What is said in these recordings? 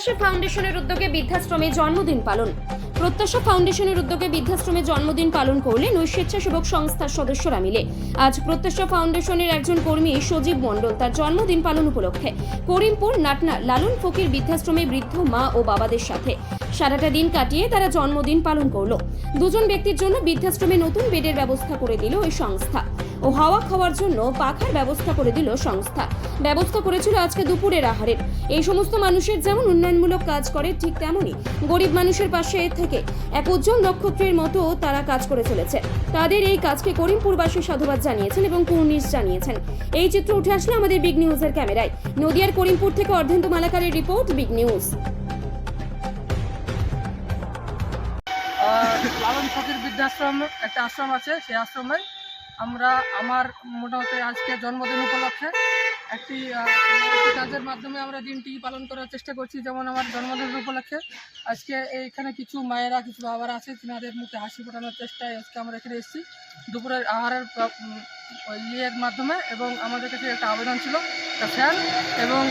প্রত্যাশা ফাউন্ডেশনের উদ্যোগে বৃদ্ধাশ্রমে জন্মদিন পালন। প্রত্যাশা ফাউন্ডেশনের উদ্যোগে বৃদ্ধাশ্রমে জন্মদিন পালন করলেন ওই স্বেচ্ছাসেবক সংস্থার সদস্যরা মিলে। আজ প্রত্যাশা ফাউন্ডেশনের একজন কর্মী সজীব মণ্ডল তার জন্মদিন পালন উপলক্ষে করিমপুর, নাটনা, লালন ফকির বৃদ্ধাশ্রমে বৃদ্ধ মা ও বাবাদের সাথে। সারাটা দিন কাটিয়ে তারা জন্মদিন পালন করল। দুজন ব্যক্তির জন্য বৃদ্ধাশ্রমে নতুন বেডের ব্যবস্থা করে দিল ওই সংস্থা। ও হাওয়া খাওয়ার জন্য পাখার ব্যবস্থা করে দিল সংস্থা। ব্যবস্থা করেছিল আজকে দুপুরের আহারের এই সমস্ত মানুষের যেমন উন্নয়নমূলক কাজ করে, ঠিক তেমনই গরিব মানুষের পাশে থেকে এক উজ্জ্বল নক্ষত্রের মতো তারা কাজ করে চলেছে। তাদের এই কাজকে করিমপুরবাসী সাধুবাদ জানিয়েছেন এবং কুর্নিশ জানিয়েছেন। এই চিত্র উঠে আসলে আমাদের বিগ নিউজের ক্যামেরায়। নদিয়ার করিমপুর থেকে Ardhendu মালাকারের report, big news. Lalon Fakir বৃদ্ধাশ্রম, একটা আশ্রম আছে, সেই আশ্রমে আমরা আমার মোটামুটি আজকে জন্মদিন উপলক্ষে একটি কাজের মাধ্যমে আমরা দিনটি পালন করার চেষ্টা করছি, যেমন আমার জন্মদিন উপলক্ষে। আজকে এইখানে কিছু মায়েরা, কিছু বাবারা আছে, তিনাদের মুখে হাসি ফোটানোর চেষ্টায় আজকে আমরা এখানে এসেছি। দুপুরের আহারের ইয়ের মাধ্যমে এবং আমাদের কাছে একটা আবেদন ছিল, একটা ফ্যান এবং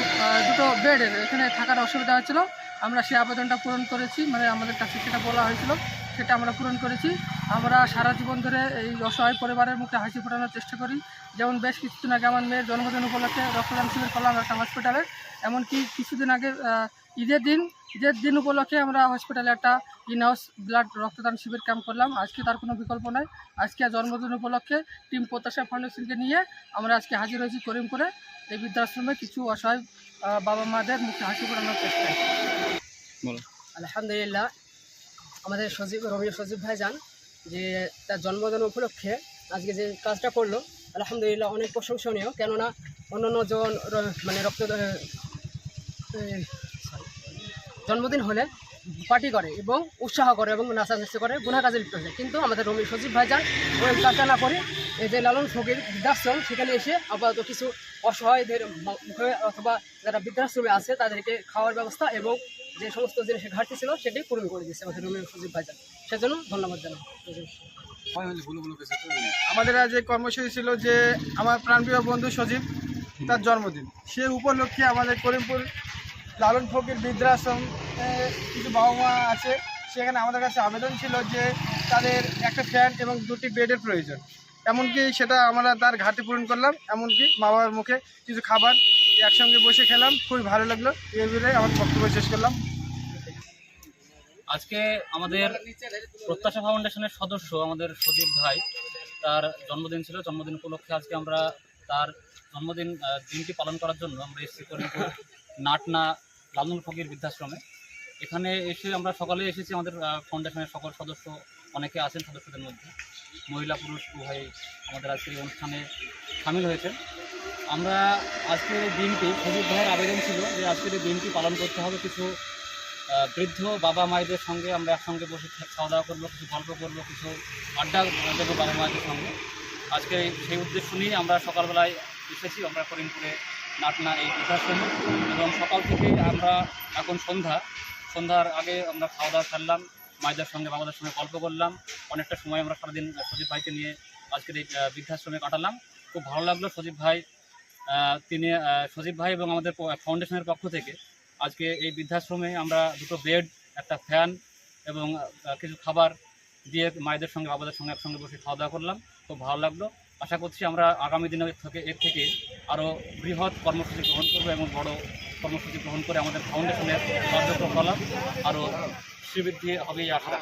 দুটো বেডের এখানে থাকার অসুবিধা হয়েছিল। আমরা সেই আবেদনটা পূরণ করেছি মানে আমাদের কাছে সেটা বলা হয়েছিল। সেটা আমরা পূরণ করেছি। আমরা সারা জীবন ধরে এই অসহায় পরিবারের মুখে হাসি ফোটানোর চেষ্টা করি। যেমন বেশ কিছুদিন আগে আমার মেয়ের জন্মদিন উপলক্ষে রক্তদান শিবির করলাম একটা হসপিটালে এমনকি কিছুদিন আগে ঈদের দিন ঈদের দিন উপলক্ষে আমরা হসপিটালে একটা ইন হাউস ব্লাড রক্তদান শিবির ক্যাম্প করলাম। আজকে তার কোনো বিকল্প নাই। আজকে জন্মদিন উপলক্ষে টিম প্রত্যাশা ফাউন্ডেশনকে নিয়ে আমরা আজকে হাজির হয়েছি করিমপুরে এই বৃদ্ধাশ্রমে কিছু অসহায় বাবা মাদের মুখে হাসি ফোটানোর চেষ্টায় আলহামদুলিল্লাহ। আমাদের সজীব রবীন্দ্র সজীব ভাই যান, যে তার জন্মদিন উপলক্ষে আজকে যে কাজটা করল, আলহামদুলিল্লাহ অনেক প্রশংসনীয়। কেননা অন্যান্য জন মানে রক্ত জন্মদিন হলে পার্টি করে এবং উৎসাহ করে এবং নাচানাচি করে গুণা কাজে লিপ্ত হয়ে কিন্তু আমাদের রবি সজীব ভাইজান ওই কাজটা না করে এই যে লালন ফকির বৃদ্ধাশ্রম, সেখানে এসে আপাতত কিছু অসহায়দের মুখে অথবা যারা বৃদ্ধাশ্রমে আছে, তাদেরকে খাওয়ার ব্যবস্থা এবং যে সমস্ত জিনিসের ঘাটতি ছিল সেটি পূরণ করে দিয়েছে আমাদের রবি সজীব ভাইজান। সেজন্য ধন্যবাদ জানাই। আমাদের আজ এই কর্মসূচি ছিল যে আমার প্রাণপ্রিয় বন্ধু সজীব, তার জন্মদিন। সে উপলক্ষে আমাদের করিমপুর লালন ফকির বৃদ্ধাশ্রম কিছু বাবা মা আছে, সেখানে আমাদের কাছে আবেদন ছিল যে তাদের একটা ফ্যান এবং দুটি বেডের প্রয়োজন। এমনকি সেটা আমরা তার ঘাটতি পূরণ করলাম, এমনকি মা বাবার মুখে কিছু খাবার একসঙ্গে বসে খেলাম, খুবই ভালো লাগল। এই বলে আমার বক্তব্য শেষ করলাম। আজকে আমাদের প্রত্যাশা ফাউন্ডেশনের সদস্য আমাদের সজীব ভাই, তার জন্মদিন ছিল, জন্মদিন উপলক্ষে আজকে আমরা তার জন্মদিন দিনটি পালন করার জন্য আমরা এসেছি করিমপুর নাটনা লালন ফকির বৃদ্ধাশ্রমে। এখানে এসে আমরা সকালে এসেছি আমাদের ফাউন্ডেশনের সকল সদস্য, অনেকে আছেন সদস্যদের মধ্যে। মহিলা, পুরুষ উভয় আমাদের আজকে এই অনুষ্ঠানে সামিল হয়েছেন। আমরা আজকের এই দিনটি, সজীব ভাইয়ের আবেদন ছিল যে আজকের এই দিনটি পালন করতে হবে কিছু বৃদ্ধ বাবা মায়েদের সঙ্গে আমরা একসঙ্গে বসে খাওয়া দাওয়া করব, কিছু গল্প করব, কিছু আড্ডা দেবো বাবা মায়েদের সঙ্গে। আজকে সেই উদ্দেশ্য নিয়ে আমরা সকালবেলায় এসেছি, আমরা করিমপুরে নাটনা এই বৃদ্ধাশ্রমে এবং সকাল থেকে আমরা এখন সন্ধ্যা। সন্ধ্যার আগে আমরা খাওয়া দাওয়া সারলাম, মায়েদের সঙ্গে, বাবাদের সঙ্গে গল্প করলাম। অনেকটা সময় আমরা সারাদিন সজীব ভাইকে নিয়ে আজকের এই বৃদ্ধাশ্রমে কাটালাম। খুব ভালো লাগল সজীব ভাই তিনি সজীব ভাই এবং আমাদের ফাউন্ডেশনের পক্ষ থেকে। আজকে এই বৃদ্ধাশ্রমে আমরা দুটো বেড, একটা ফ্যান এবং কিছু খাবার দিয়ে মায়েদের সঙ্গে, বাবাদের সঙ্গে একসঙ্গে বসে খাওয়া দাওয়া করলাম। খুব ভালো লাগল। আশা করছি আমরা আগামী দিনে থেকে, এর থেকে আরও বৃহৎ কর্মসূচি গ্রহণ করব এবং বড় কর্মসূচি গ্রহণ করে আমাদের ফাউন্ডেশনের কার্যক্রম আরও শ্রীবৃদ্ধি হবে এই আশা।